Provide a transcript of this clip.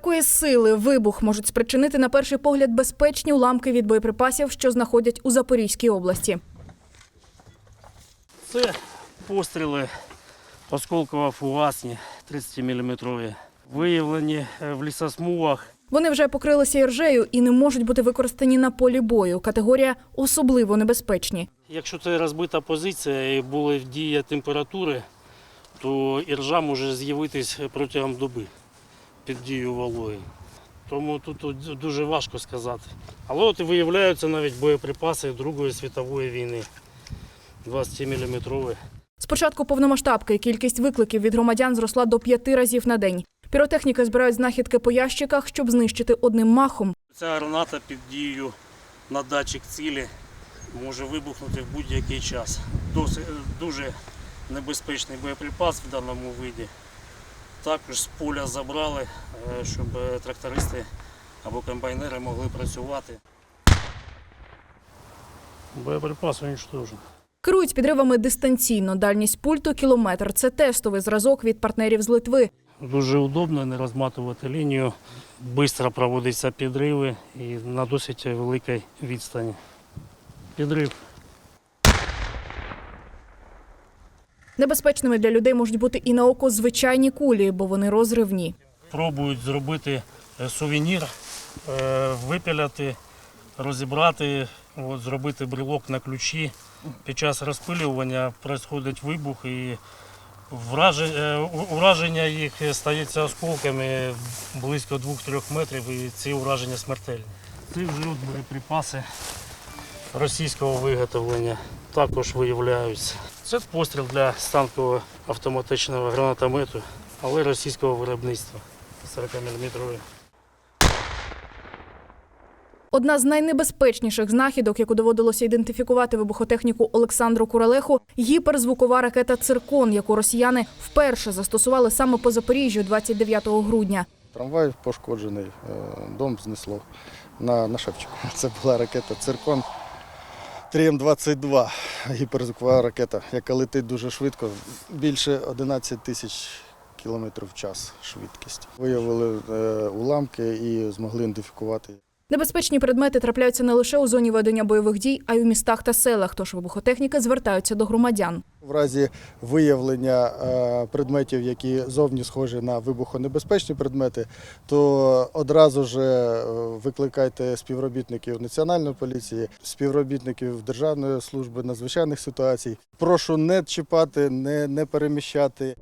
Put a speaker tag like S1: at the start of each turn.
S1: Такої сили вибух можуть спричинити на перший погляд безпечні уламки від боєприпасів, що знаходять у Запорізькій області.
S2: Це постріли осколково-фугасні 30-мм. Виявлені е, в лісосмугах.
S1: Вони вже покрилися іржею і не можуть бути використані на полі бою. Категорія особливо небезпечні.
S2: Якщо це розбита позиція і була дія температури, то іржа може з'явитись протягом доби під дією вологи. Тому тут дуже важко сказати. Але от і виявляються навіть боєприпаси Другої світової війни 20-мм.
S1: З початку повномасштабки кількість викликів від громадян зросла до п'яти разів на день. Піротехніки збирають знахідки по ящиках, щоб знищити одним махом.
S2: Ця граната під дією на датчик цілі може вибухнути в будь-який час. Досить, дуже небезпечний боєприпас в даному виді. Також з поля забрали, е, щоб трактористи або комбайнери могли працювати. Боєприпас уничтожен.
S1: Керують підривами дистанційно. Дальність пульту кілометр. Це тестовий зразок від партнерів з Литви.
S2: Дуже удобно не розматувати лінію, швидко проводяться підриви і на досить великій відстані. Підрив
S1: Небезпечними для людей можуть бути і на око звичайні кулі, бо вони розривні.
S2: пробують зробити е, сувенір, е, випіляти, розібрати, от, зробити брелок на ключі. Під час розпилювання відбувається вибух і е, ураження їх стається осколками близько 2-3 метрів і ці ураження смертельні. Це вже боєприпаси російського виготовлення також виявляються. Це постріл для станкового автоматичного гранатомету, але російського виробництва 40-мм.
S1: Одна з найнебезпечніших знахідок, яку доводилося ідентифікувати вибухотехніку Олександру Куралеху, гіперзвукова ракета Циркон, яку росіяни вперше застосували саме по Запоріжжю 29 грудня.
S3: Трамвай пошкоджений, е, дом знесло на, на Шевчику. Це була ракета Циркон 3М-22, гіперзвукова ракета, яка летить дуже швидко, більше 11 тисяч кілометрів в час швидкість. Виявили е, уламки і змогли ідентифікувати.
S1: Небезпечні предмети трапляються не лише у зоні ведення бойових дій, а й у містах та селах. Тож вибухотехніки звертаються до громадян.
S3: В разі виявлення е, предметів, які зовні схожі на вибухонебезпечні предмети, то одразу ж е, викликайте співробітників Національної поліції, співробітників Державної служби надзвичайних ситуацій. Прошу не чіпати, не, не переміщати.